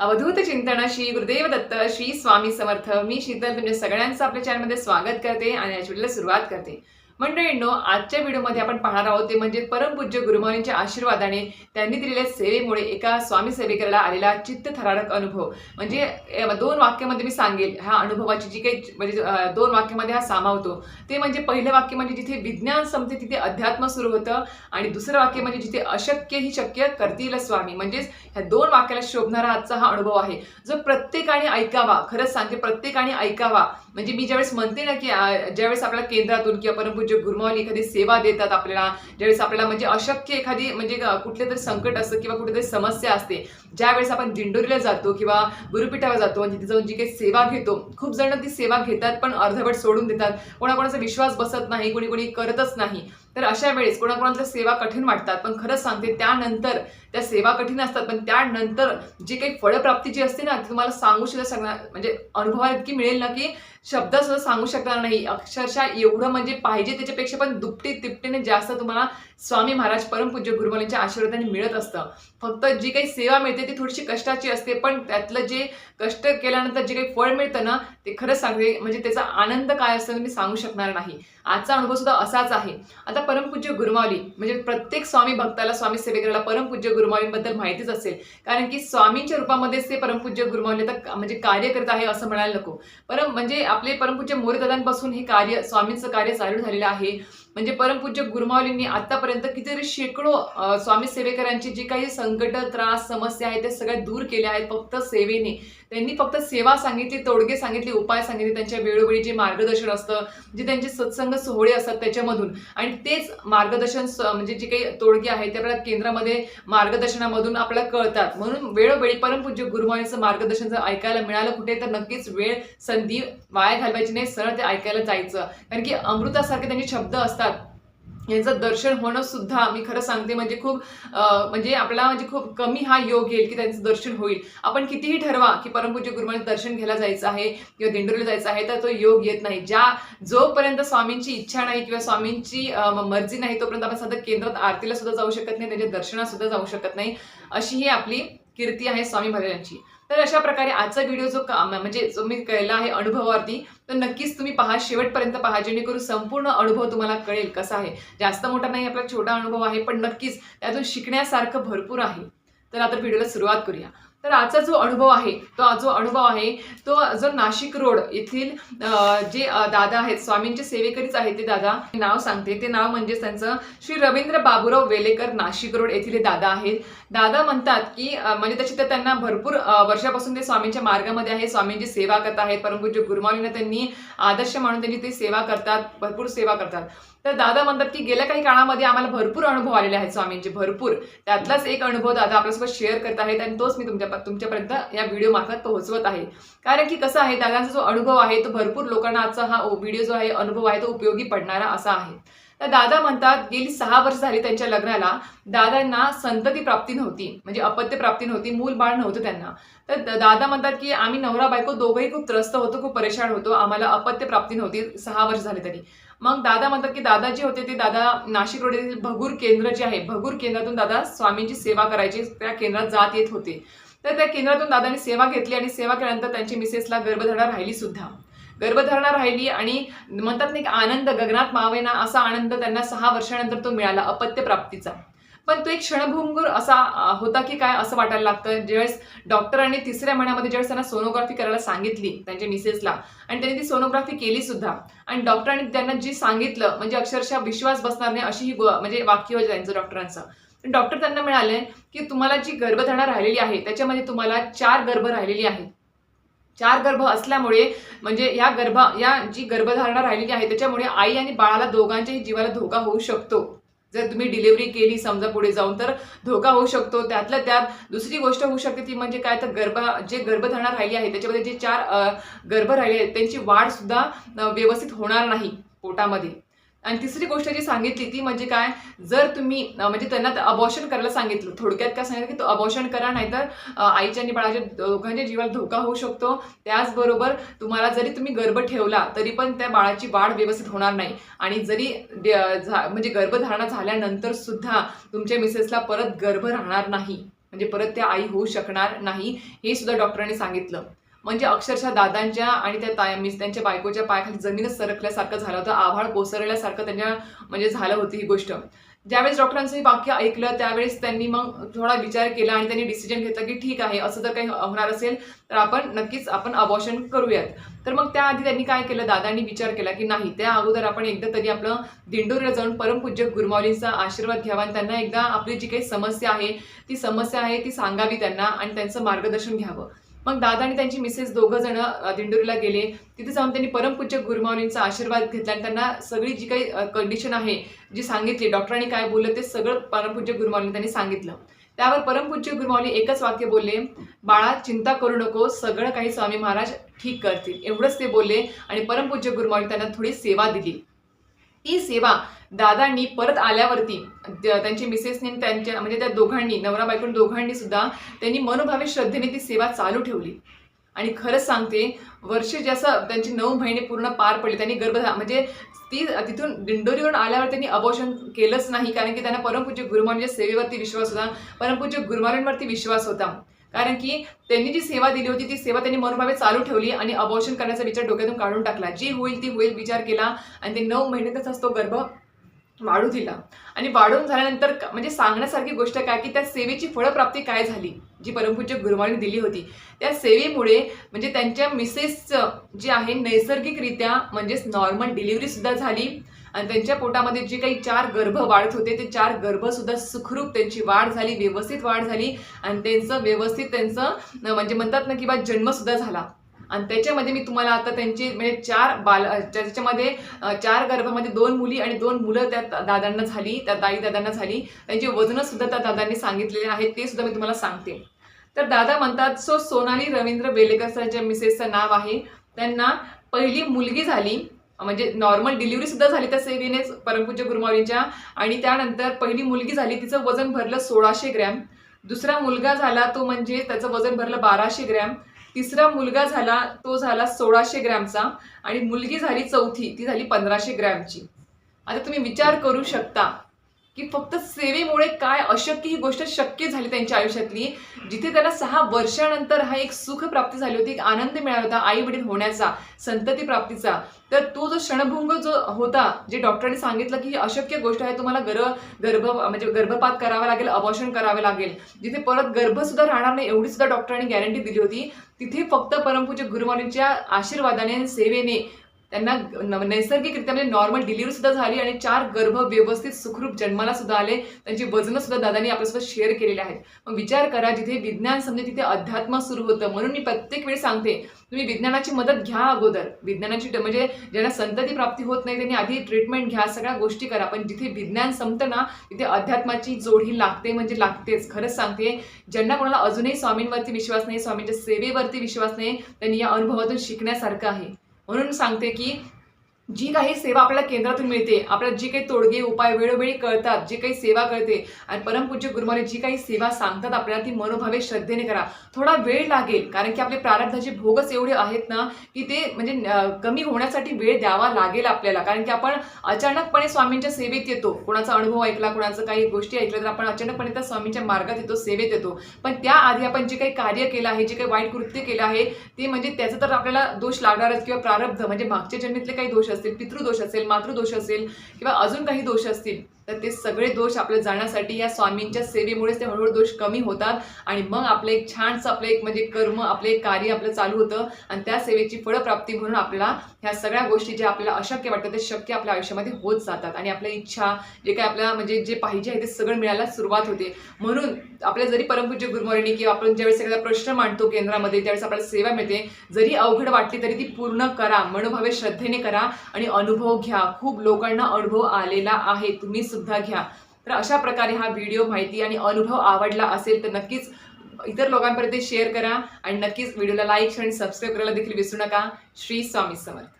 अवधूत चिंतन श्री गुरुदेव दत्त श्री स्वामी समर्थ. मी शीतल तुमच्या सगळ्यांचं आपल्या चॅनलमध्ये स्वागत करते आणि या व्हिडिओला सुरुवात करते. मंडळींनो आजच्या व्हिडिओमध्ये आपण पाहणार आहोत ते म्हणजे परमपूज्य गुरुमानीच्या आशीर्वादाने त्यांनी दिलेल्या सेवेमुळे एका स्वामी सेवेकराला आलेला चित्तथरारक अनुभव. म्हणजे दोन वाक्यामध्ये मी सांगेल ह्या अनुभवाची जी काही म्हणजे दोन वाक्यामध्ये हा सामावतो ते म्हणजे पहिलं वाक्य म्हणजे जिथे विज्ञान संपते तिथे अध्यात्म सुरू होतं आणि दुसरं वाक्य म्हणजे जिथे अशक्य ही शक्य करतील स्वामी. म्हणजेच ह्या दोन वाक्याला शोभणारा आजचा हा अनुभव आहे. जो प्रत्येकाने ऐकावा खरंच सांगते प्रत्येकाने ऐकावा. म्हणजे मी ज्यावेळेस म्हणते ना की ज्यावेळेस आपल्याला केंद्रातून किंवा परमपूज्य गुरुमावली एखादी सेवा देतात आपल्याला ज्यावेळेस आपल्याला म्हणजे अशक्य एखादी म्हणजे कुठले तरी संकट असतं किंवा कुठेतरी समस्या असते ज्यावेळेस आपण दिंडोरीला जातो किंवा गुरुपीठावर जातो आणि तिथे जाऊन जी काही सेवा घेतो खूप जण ती सेवा घेतात पण अर्धवट सोडून देतात. कोणाकोणाचा विश्वास बसत नाही कोणी कोणी करतच नाही. तर अशा वेळेस कोणाकोणाच्या सेवा कठीण वाटतात पण खरंच सांगते त्यानंतर त्या सेवा कठीण असतात पण त्यानंतर जी काही फळप्राप्ती जी असते ना ती तुम्हाला सांगू सुद्धा सांगणार म्हणजे अनुभवा इतकी मिळेल ना की शब्द सुद्धा सांगू शकणार नाही. अक्षरशः एवढं म्हणजे पाहिजे त्याच्यापेक्षा पण दुपटी तिपटीने जास्त तुम्हाला स्वामी महाराज परमपूज्य गुरुमालांच्या आशीर्वादाने मिळत असतं. फक्त जी काही सेवा मिळते ती थोडीशी कष्टाची असते पण त्यातलं जे कष्ट केल्यानंतर जे काही फळ मिळतं ना ते खरंच सांगते म्हणजे त्याचा आनंद काय असतो मी सांगू शकणार नाही. आजचा अनुभव सुद्धा असाच आहे. आता परमपूज्य गुरुमावली म्हणजे प्रत्येक स्वामी भक्ताला स्वामी सेवेकराला परमपूज्य गुरुमावलींबद्दल माहितीच असेल. कारण की स्वामींच्या रूपामध्येच ते परमपूज्य गुरुमावली आता म्हणजे कार्य करत आहे असं म्हणायला नको. परम म्हणजे आपले परमपूज्य मोरेदादांपासून हे कार्य स्वामींचं कार्य चालू झालेलं आहे. म्हणजे परमपूज्य गुरुमावलींनी आतापर्यंत कितीतरी शेकडो स्वामी सेवेकरांची जी काही संकट त्रास समस्या आहेत ते सगळ्या दूर केल्या आहेत फक्त सेवेने. त्यांनी फक्त सेवा सांगितली तोडगे सांगितले उपाय सांगितले त्यांच्या वेळोवेळी जे मार्गदर्शन असतं जे त्यांचे सत्संग सोहळे असतात त्याच्यामधून. आणि तेच मार्गदर्शन स- म्हणजे जे काही तोडगे आहेत ते आपल्या केंद्रामध्ये मार्गदर्शनामधून आपल्याला कळतात. म्हणून वेळोवेळी परमपूज्य गुरुमावलीचं मार्गदर्शन जर ऐकायला मिळालं कुठे तर नक्कीच वेळ संधी वाया घालवायची नाही सरळ ते ऐकायला जायचं. कारण की अमृतासारखे त्यांचे शब्द असतात. यांचं दर्शन होणं सुद्धा मी खरं सांगते म्हणजे खूप म्हणजे आपला म्हणजे खूप कमी हा योग येईल की त्यांचं दर्शन होईल. आपण कितीही ठरवा की परमपूज्य गुरुमाचे दर्शन घ्यायला जायचं आहे किंवा दिंडोरीला जायचं आहे तर तो योग येत नाही. ज्या जोपर्यंत स्वामींची इच्छा नाही किंवा स्वामींची मर्जी नाही तोपर्यंत आपण सध्या केंद्रात आरतीला सुद्धा जाऊ शकत नाही त्यांच्या दर्शनात सुद्धा जाऊ शकत नाही. अशी ही आपली कीर्ती आहे स्वामी महाराजांची. तर अशा प्रकारे आजचा व्हिडिओ जो का म्हणजे जो मी केला आहे अनुभवावरती तर नक्कीच तुम्ही पहा शेवटपर्यंत पहा जेणेकरून संपूर्ण अनुभव तुम्हाला कळेल कसा आहे. जास्त मोठा नाही आपला छोटा अनुभव आहे पण नक्कीच त्यातून शिकण्यासारखं भरपूर आहे. तर आता व्हिडिओला सुरुवात करूया. तर आजचा जो अनुभव आहे तो जो अनुभव आहे तो जो नाशिक रोड येथील जे दादा आहेत स्वामींचे सेवेकरीच आहेत ते दादा नाव सांगते. ते नाव म्हणजे त्यांचं श्री रवींद्र बाबूराव वेलेकर नाशिक रोड येथील हे दादा आहेत. दादा म्हणतात की म्हणजे त्याची तर त्यांना भरपूर वर्षापासून ते स्वामींच्या मार्गामध्ये आहे स्वामींची सेवा करत आहेत परमपूज्य गुरुमाऊलींना त्यांनी आदर्श म्हणून त्यांनी ते सेवा करतात भरपूर सेवा करतात. तर दादा म्हणतात की गेल्या काही काळामध्ये आम्हाला भरपूर अनुभव आलेले आहेत स्वामींचे भरपूर. त्यातलाच एक अनुभव दादा आपल्यासोबत शेअर करत आहेत आणि तोच मी तुमच्या तुमच्यापर्यंत या व्हिडिओ मार्फत पोहोचवत आहे. कारण की कसं आहे दादांचा जो अनुभव आहे तो भरपूर लोकांना आजचा हा व्हिडिओ जो आहे अनुभव आहे तो उपयोगी पडणारा असा आहे. तर दादा म्हणतात गेली सहा वर्ष झाली त्यांच्या लग्नाला दादांना संतती प्राप्ती नव्हती म्हणजे अपत्य प्राप्ती नव्हती मूल बाळ नव्हतं त्यांना. तर द- दादा म्हणतात की आम्ही नवरा बायको दोघंही खूप त्रस्त होतो खूप परेशान होतो आम्हाला अपत्य प्राप्ती नव्हती सहा वर्ष झाले तरी. मग दादा म्हणतात की दादा जे होते ते दादा नाशिक रोड येथील भगूर केंद्र जे आहे भगूर केंद्रातून दादा स्वामींची सेवा करायची त्या केंद्रात जात येत होते. तर त्या केंद्रातून दादाने सेवा घेतली आणि सेवा केल्यानंतर त्यांची मिसेसला गर्भधारणा राहिली सुद्धा. गर्भधारणा राहिली आणि म्हणतात नाही की आनंद गगनात मावेना असा आनंद त्यांना सहा वर्षानंतर तो मिळाला अपत्य प्राप्तीचा. पण तो एक क्षणभंगूर असा होता की काय असं वाटायला लागतं? ज्यावेळेस डॉक्टरांनी तिसऱ्या महिन्यामध्ये ज्यावेळेस त्यांना सोनोग्राफी करायला सांगितली त्यांच्या मिसेसला आणि त्यांनी ती सोनोग्राफी केली सुद्धा आणि डॉक्टरांनी त्यांना जी सांगितलं म्हणजे अक्षरशः विश्वास बसणार नाही अशी ही म्हणजे वाक्य होतं त्यांचं डॉक्टरांचं. डॉक्टर त्यांना मिळाले की तुम्हाला जी गर्भधारणा राहिलेली आहे त्याच्यामध्ये तुम्हाला चार गर्भ राहिलेली आहेत. चार गर्भ असल्यामुळे म्हणजे या गर्भा या जी गर्भधारणा राहिलेली आहे त्याच्यामुळे आई आणि बाळाला दोघांच्याही जीवाला धोका होऊ शकतो. जर तुम्ही डिलिव्हरी केली समजा पुढे जाऊन तर धोका होऊ शकतो. त्यातल्या त्यात दुसरी गोष्ट होऊ शकते ती म्हणजे काय? तर गर्भ जे गर्भधारणा राहिली आहे त्याच्यामध्ये जे चार गर्भ राहिले आहेत त्यांची वाढ सुद्धा व्यवस्थित होणार नाही पोटामध्ये. आणि तिसरी गोष्ट जी सांगितली ती म्हणजे काय? जर तुम्ही म्हणजे त्यांना अबॉर्शन करायला सांगितलं. थोडक्यात काय सांगितलं की तो अबॉर्शन करा नाहीतर आईच्या आणि बाळाच्या दोघांच्या जीवाला धोका होऊ शकतो. त्याचबरोबर तुम्हाला जरी तुम्ही गर्भ ठेवला तरी पण त्या बाळाची वाढ व्यवस्थित होणार नाही. आणि जरी झा- म्हणजे गर्भधारणा झाल्यानंतर सुद्धा तुमच्या मिसेसला परत गर्भ राहणार नाही. म्हणजे परत त्या आई होऊ शकणार नाही हे सुद्धा डॉक्टरांनी सांगितलं. म्हणजे अक्षरशः दादांच्या आणि त्या ताय मिस त्यांच्या बायकोच्या पायाखाली जमीनच सरकल्यासारखं झालं होतं. आभाळ कोसळल्यासारखं त्यांच्या म्हणजे झालं होती ही गोष्ट. ज्यावेळेस डॉक्टरांचं हे वाक्य ऐकलं त्यावेळेस त्यांनी मग थोडा विचार केला आणि त्यांनी डिसिजन घेतला की ठीक आहे असं जर काही होणार असेल तर आपण नक्कीच आपण अबॉर्शन करूयात. तर मग त्याआधी त्यांनी काय केलं? दादांनी विचार केला की नाही त्या अगोदर आपण एकदा तरी आपलं दिंडोरीला जाऊन परमपूज्य गुरुमावलींचा आशीर्वाद घ्यावा आणि त्यांना एकदा आपली जी काही समस्या आहे ती समस्या आहे ती सांगावी त्यांना आणि त्यांचं मार्गदर्शन घ्यावं. मग दादा आणि त्यांची मिसेस दोघं जण दिंडोरीला गेले. तिथे जाऊन त्यांनी परमपूज्य गुरुमाऊलींचा आशीर्वाद घेतला आणि त्यांना सगळी जी काही कंडिशन आहे जी सांगितली डॉक्टरांनी काय बोललं ते सगळं परमपूज्य गुरुमाऊलींनी त्यांनी सांगितलं. त्यावर परमपूज्य गुरुमाऊली एकच वाक्य बोलले बाळा चिंता करू नको सगळं काही स्वामी महाराज ठीक करतील. एवढंच ते बोलले आणि परमपूज्य गुरुमाऊली त्यांना थोडी सेवा दिली. ही सेवा दादांनी परत आल्यावरती त्यांची मिसेसने त्यांच्या म्हणजे त्या दोघांनी नवरा बायकोन दोघांनी सुद्धा त्यांनी मनोभावे श्रद्धेने ती सेवा चालू ठेवली. आणि खरंच सांगते वर्ष जसं त्यांची नऊ महिने पूर्ण पार पडले त्यांनी गर्भ म्हणजे ती तिथून दिंडोरीवरून आल्यावर त्यांनी अबॉर्शन केलंच नाही कारण की त्यांना परमपूज्य गुरुमानच्या सेवेवरती विश्वास होता. परमपूज्य गुरुमारांवरती विश्वास होता. कारण की त्यांनी जी सेवा दिली होती ती सेवा त्यांनी मनोभावे चालू ठेवली आणि अबॉर्शन करण्याचा विचार डोक्यातून काढून टाकला. जी होईल ती होईल विचार केला आणि ते नऊ महिन्यातच असतो तो गर्भ वाढू दिला. आणि वाढून झाल्यानंतर म्हणजे सांगण्यासारखी गोष्ट काय की त्या सेवेची फळप्राप्ती काय झाली जी परमपूज्य गुरुमाने दिली होती. त्या सेवेमुळे म्हणजे त्यांच्या मिसेसचं जे आहे नैसर्गिकरित्या म्हणजेच नॉर्मल डिलिव्हरीसुद्धा झाली. आणि त्यांच्या पोटामध्ये जे काही चार गर्भ वाढत होते ते चार गर्भसुद्धा सुखरूप त्यांची वाढ झाली व्यवस्थित वाढ झाली. आणि त्यांचं व्यवस्थित त्यांचं म्हणजे म्हणतात ना की बा जन्मसुद्धा झाला. आणि त्याच्यामध्ये मी तुम्हाला आता त्यांचे म्हणजे चार बाल त्याच्यामध्ये चार गर्भामध्ये दोन मुली आणि दोन मुलं त्या दादांना झाली त्या दाई दादांना झाली. त्यांची वजनंसुद्धा त्या दादांनी सांगितलेले आहेत ते सुद्धा मी तुम्हाला सांगते. तर दादा म्हणतात सो सोनाली रवींद्र बेलेकर ज्या मिसेसचं नाव आहे त्यांना पहिली मुलगी झाली. म्हणजे नॉर्मल डिलिव्हरी सुद्धा झाली त्या सेवेने परमपूज्य गुरुमाऊलींच्या. आणि त्यानंतर पहिली मुलगी झाली तिचं वजन भरलं सोळाशे ग्रॅम. दुसरा मुलगा झाला तो म्हणजे त्याचं वजन भरलं बाराशे ग्रॅम. तिसरा मुलगा झाला तो झाला सोळाशे ग्रॅमचा. आणि मुलगी झाली चौथी ती झाली पंधराशे ग्रॅमची. आता तुम्ही विचार करू शकता. की फक्त सेवेमुळे काय अशक्य ही गोष्ट शक्य झाली त्यांच्या आयुष्यातली? जिथे त्यांना सहा वर्षानंतर हा एक सुख प्राप्ती झाली होती एक आनंद मिळाला होता आई वडील होण्याचा संतती प्राप्तीचा. तर तो जो क्षणभंग जो होता जे डॉक्टरांनी सांगितलं की ही अशक्य गोष्ट आहे तुम्हाला गर्भ गर्भ म्हणजे गर्भपात करावा लागेल अबॉर्शन करावे लागेल. जिथे परत गर्भसुद्धा राहणार नाही एवढी सुद्धा डॉक्टरांनी गॅरंटी दिली होती. तिथे फक्त परमपूज्य गुरुमानींच्या आशीर्वादाने सेवेने त्यांना न- नैसर्गिकरित्या म्हणजे नॉर्मल डिलिव्हरी सुद्धा झाली आणि चार गर्भ व्यवस्थित सुखरूप जन्माला सुद्धा आले. त्यांची वजनं सुद्धा दादांनी आपल्यासोबत शेअर केलेले आहेत. मग विचार करा जिथे विज्ञान समजे तिथे अध्यात्म सुरू होतं. म्हणून मी प्रत्येक वेळी सांगते तुम्ही विज्ञानाची मदत घ्या अगोदर. विज्ञानाची म्हणजे ज्यांना संतती प्राप्ती होत नाही त्यांनी आधी ट्रीटमेंट घ्या सगळ्या गोष्टी करा. पण जिथे विज्ञान संपतं ना तिथे अध्यात्माची जोडी लागते म्हणजे लागतेच. खरंच सांगते ज्यांना कोणाला अजूनही स्वामींवरती विश्वास नाही स्वामींच्या सेवेवरती विश्वास नाही त्यांनी या अनुभवातून शिकण्यासारखं आहे. म्हणून सांगते की जी काही सेवा आपल्याला केंद्रातून मिळते आपल्याला जी काही तोडगे उपाय वेळोवेळी कळतात जी काही सेवा कळते आणि परमपूज्य गुरुमाने जी काही सेवा सांगतात आपल्याला ती मनोभावे श्रद्धेने करा. थोडा वेळ लागेल कारण की आपले प्रारब्धाचे भोगच एवढे आहेत ना की ते म्हणजे कमी होण्यासाठी वेळ द्यावा लागेल आपल्याला. कारण की आपण अचानकपणे स्वामींच्या सेवेत येतो. कोणाचा अनुभव ऐकला कोणाचं काही गोष्टी ऐकल्या तर आपण अचानकपणे त्या स्वामींच्या मार्गात येतो सेवेत येतो. पण त्याआधी आपण जे काही कार्य केलं आहे जे काही वाईट कृत्य केलं आहे ते म्हणजे त्याचं तर आपल्याला दोष लागणारच किंवा प्रारब्ध म्हणजे मागच्या जन्मीतले काही दोष असतील पितृदोष असेल मातृदोष असेल किंवा अजून काही दोष असतील तर ते सगळे दोष आपल्या जाण्यासाठी या स्वामींच्या सेवेमुळेच ते हळूहळू दोष कमी होतात. आणि मग आपलं एक छानसं आपलं एक म्हणजे कर्म आपलं एक कार्य आपलं चालू होतं. आणि त्या सेवेची फळप्राप्ती म्हणून आपल्याला ह्या सगळ्या गोष्टी ज्या आपल्याला अशक्य वाटतात ते शक्य आपल्या आयुष्यामध्ये होत जातात. आणि आपल्या इच्छा जे काही आपल्याला म्हणजे जे पाहिजे आहे ते सगळं मिळायला सुरुवात होते. म्हणून आपल्या जरी परमपूज्य गुरुमौलीने किंवा आपण ज्यावेळेस एखादा प्रश्न मांडतो केंद्रामध्ये त्यावेळेस आपल्याला सेवा मिळते. जरी अवघड वाटली तरी ती पूर्ण करा. मनोभावे श्रद्धेने करा. आणि अनुभव घ्या. खूप लोकांना अनुभव आलेला आहे. तुम्ही सुद्धा घ्या. तर अशा प्रकारे हा व्हिडिओ माहिती आणि अनुभव आवडला असेल तर नक्कीच इतर लोकांपर्यंत शेअर करा आणि नक्कीच व्हिडिओला लाईक आणि सबस्क्राईब करायला देखील विसरू नका. श्री स्वामी समर्थ.